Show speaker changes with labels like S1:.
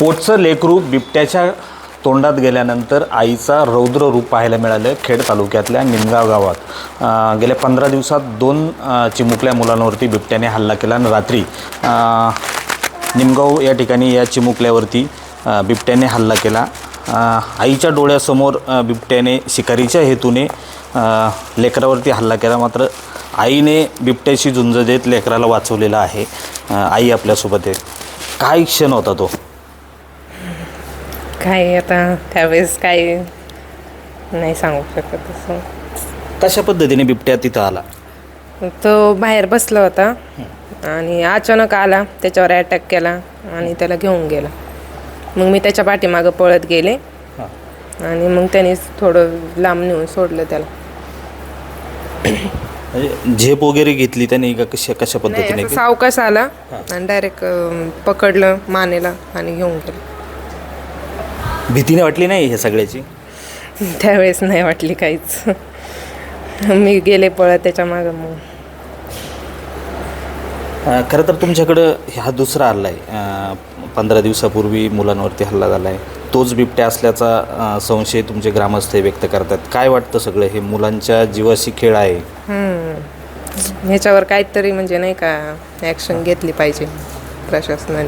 S1: पोटचं लेकरू बिबट्याच्या तोंडात गेल्यानंतर आईचा रौद्र रूप पाहायला मिळालं खेड तालुक्यातल्या निमगाव गावात. गेल्या पंधरा दिवसात दोन चिमुकल्या मुलांवरती बिबट्याने हल्ला केला आणि रात्री निमगाव या ठिकाणी या चिमुकल्यावरती बिबट्याने हल्ला केला. आईच्या डोळ्यासमोर बिबट्याने शिकारीच्या हेतूने लेकरावरती हल्ला केला. मात्र आईने बिबट्याशी झुंज देत लेकराला वाचवलेलं आहे. आई आपल्यासोबत आहे. काय क्षण होता तो.
S2: काय आता? त्यावेळेस काय नाही सांगू शकत असं.
S1: कशा पद्धतीने बिबट्या तिथं आला?
S2: तो बाहेर बसला होता आणि अचानक आला त्याच्यावर अटॅक केला आणि त्याला घेऊन गेला. मग मी त्याच्या पाठीमागं पळत गेले आणि मग त्याने थोडं लांब नेऊन सोडलं त्याला.
S1: म्हणजे झेप वगैरे घेतली त्याने का कशा कशा
S2: नाही,
S1: पद्धतीने
S2: असं सावकाश आला आणि डायरेक्ट पकडलं मानेला आणि घेऊन गेलं.
S1: भीतीने वाटली नाही हे सगळ्याची?
S2: त्यावेळेस नाही वाटली काहीच. मी गेले पळत त्याच्या मागं मग.
S1: खरं तर तुमच्याकडं हा दुसरा हल्ला आहे पंधरा दिवसापूर्वी मुलांवरती हल्ला झाला आहे तोच बिबट्या असल्याचा संशय तुमचे ग्रामस्थ व्यक्त करतात. काय वाटतं सगळं? हे मुलांच्या जीवाशी खेळ आहे.
S2: ह्याच्यावर काहीतरी म्हणजे नाही का ॲक्शन घेतली पाहिजे प्रशासनाने.